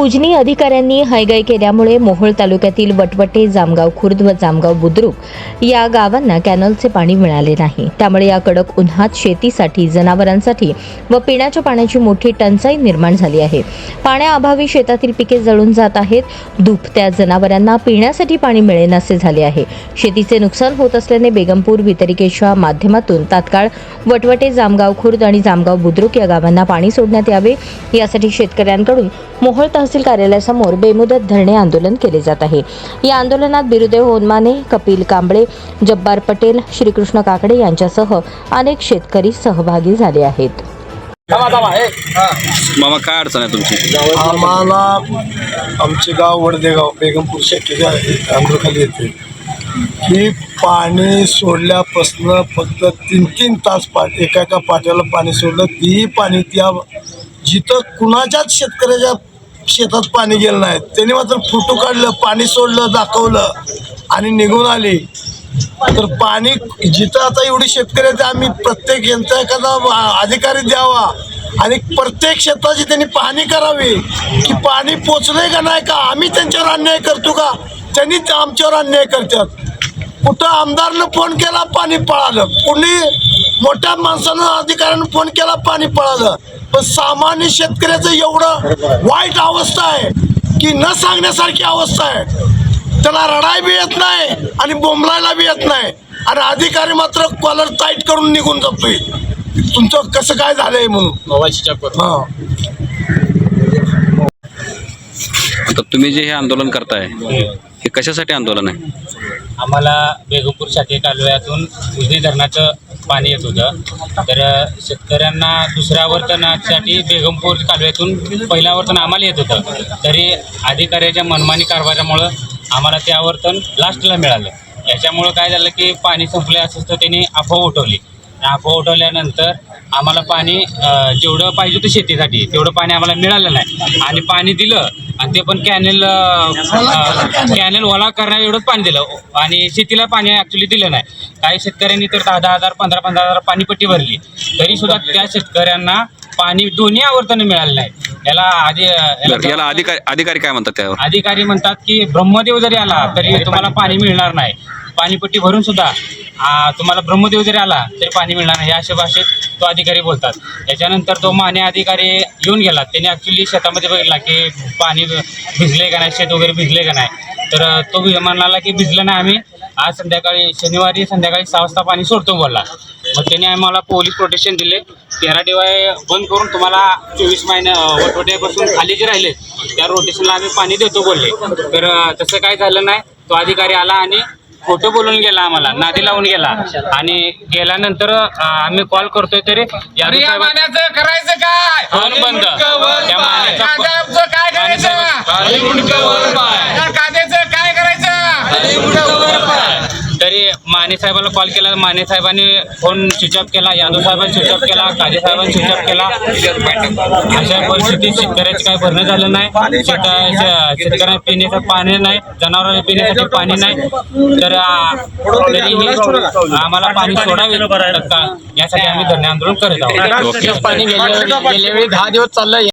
उजनी अधिकाऱ्यांनी हयगय केल्यामुळे मोहोळ तालुक्यातील वटवटे जामगाव खुर्द व जामगाव बुद्रुक या गावांना कॅनलचे पाणी मिळाले नाही. त्यामुळे या कडक उन्हात शेतीसाठी जनावरांसाठी व पिण्याच्या पाण्याची मोठी टंचाई निर्माण झाली आहे. पाण्याअभावी शेतातील पिके जळून जात आहेत. दुभत्या जनावरांना पिण्यासाठी पाणी मिळेनासे झाले आहे. शेतीचे नुकसान होत असल्याने बेगमपूर वितरिकेच्या माध्यमातून तात्काळ वटवटे जामगाव खुर्द आणि जामगाव बुद्रुक या गावांना पाणी सोडण्यात यावे. यासाठी शेतकऱ्यांकडून मोहोळ तहसील कार्यालयासमोर बेमुदत धरणे आंदोलन केले जात आहे. या आंदोलनात बिरुदेव होनमाने कपिल कांबळे जब्बार पटेल श्रीकृष्ण काकडे यांच्यासह अनेक शेतकरी सहभागी झाले आहेत. मामा काय अडचण आहे तुमची? आम्हाला आमचे गाव वडदेगाव बेगमपूर शेतीच्या आंध्रखाली येते. की पाणी सोडल्यापासनं फक्त तीन तीन तास पा एका एका पाट्याला पाणी सोडलं तीही पाणी त्या जिथं कुणाच्याच शेतकऱ्याच्या शेतात पाणी गेलं नाही. त्यांनी मात्र फोटो काढलं पाणी सोडलं दाखवलं आणि निघून आली. तर पाणी जिथं आता एवढी शेतकरी आहेत आम्ही प्रत्येक यांचा एखादा अधिकारी द्यावा आणि प्रत्येक शेताची त्यांनी पाहणी करावी की पाणी पोचलंय का नाही का? आम्ही त्यांच्यावर अन्याय करतो का? त्यांनी ते आमच्यावर अन्याय करतात. कुठं आमदारनं फोन केला पाणी पळालं. कुणी मोठ्या माणसानं अधिकाऱ्यानं फोन केला पाणी पळालं. पण सामान्य शेतकऱ्याचं एवढं वाईट अवस्था आहे की न सांगण्यासारखी अवस्था आहे. त्याला रडाय बी येत नाही आणि बोंबलायला बी येत नाही. आणि अधिकारी मात्र कॉलर टाईट करून निघून जातोय. तुमचं कसं काय झालंय म्हणून? हा. आता तुम्ही जे हे आंदोलन करताय हे कशासाठी आंदोलन आहे? आम्हाला बेगमपूर शाखे कालव्यातून उजनी धरणाचं पाणी येत होतं. तर शेतकऱ्यांना दुसऱ्या आवर्तनासाठी बेगमपूर कालव्यातून पहिल्या वर्तन आम्हाला येत होतं. तरी अधिकाऱ्याच्या मनमानी कारभारामुळं आम्हाला ते आवर्तन लास्टला मिळालं. याच्यामुळं काय झालं की पाणी संपले असं तर त्यांनी अफवा उठवली. आणि अफवा उठवल्यानंतर आम्हाला पाणी जेवढं पाहिजे होतं शेतीसाठी तेवढं पाणी आम्हाला मिळालं नाही. आणि पाणी दिलं आणि ते पण कॅनेल कॅनेल ओला करण्या एवढंच पाणी दिलं. आणि शेतीला पाणी ॲक्च्युली दिलं नाही. काही शेतकऱ्यांनी तर दहा दहा हजार पंधरा पंधरा हजार पाणीपट्टी भरली. तरी सुद्धा त्या शेतकऱ्यांना पाणी दोन्ही आवर्तनं मिळालं नाही. याला आधी बरं, याला अधिकारी अधिकारी काय म्हणतात त्यावर? अधिकारी म्हणतात की ब्रह्मदेव जरी आला तरी तुम्हाला पाणी मिळणार नाही. पाणीपट्टी भरून सुद्धा तुम्हाला ब्रह्मदेव जरी आला तरी पाणी मिळणार नाही. या अशा भाषेत तो अधिकारी बोलतात. त्याच्यानंतर तो माने अधिकारी येऊन गेला. त्यांनी ॲक्च्युली शेतामध्ये बघितला की पाणी भिजले का नाही शेत वगैरे भिजले का नाही. तर तो वि- म्हणाला की भिजलं नाही आम्ही. आज संध्याकाळी शनिवारी संध्याकाळी सहा वाजता पाणी सोडतो बोलला. मग त्याने आम्हाला पोलीस प्रोटेक्शन दिले. तेरा डिवाय बंद करून तुम्हाला चोवीस महिने वटवट्यापासून खाली जे राहिले त्या रोटेशनला आम्ही पाणी देतो बोलले. तर तसं काय झालं नाही. तो अधिकारी आला आणि खोटं बोलून गेला आम्हाला नादी लावून गेला. आणि गेल्यानंतर अ, आम्ही कॉल करतोय तरी यादव या साहेब मान्याचं करायचं काय? फोन बंद. त्या मान्याचा फो- कांद्याचं काय करायचं या कांद्याचं काय करायचं तरी माने साहेबाला कॉल केला माने साहेबांनी फोन स्विच ऑफ केला यादव साहेबांनी स्विच ऑफ केला काजे साहेबांनी स्विच ऑफ केला. अशा परिस्थितीत शेतकऱ्याचे काही भरणं झालं नाही. शेतकऱ्यांना पिण्याचं पाणी नाही जनावरांना पिण्यासाठी पाणी नाही. तर आम्हाला पाणी सोडावे यासाठी आम्ही धरणे आंदोलन करत आहोत. पाणी गेल्या गेल्या वेळी दहा दिवस चाललंय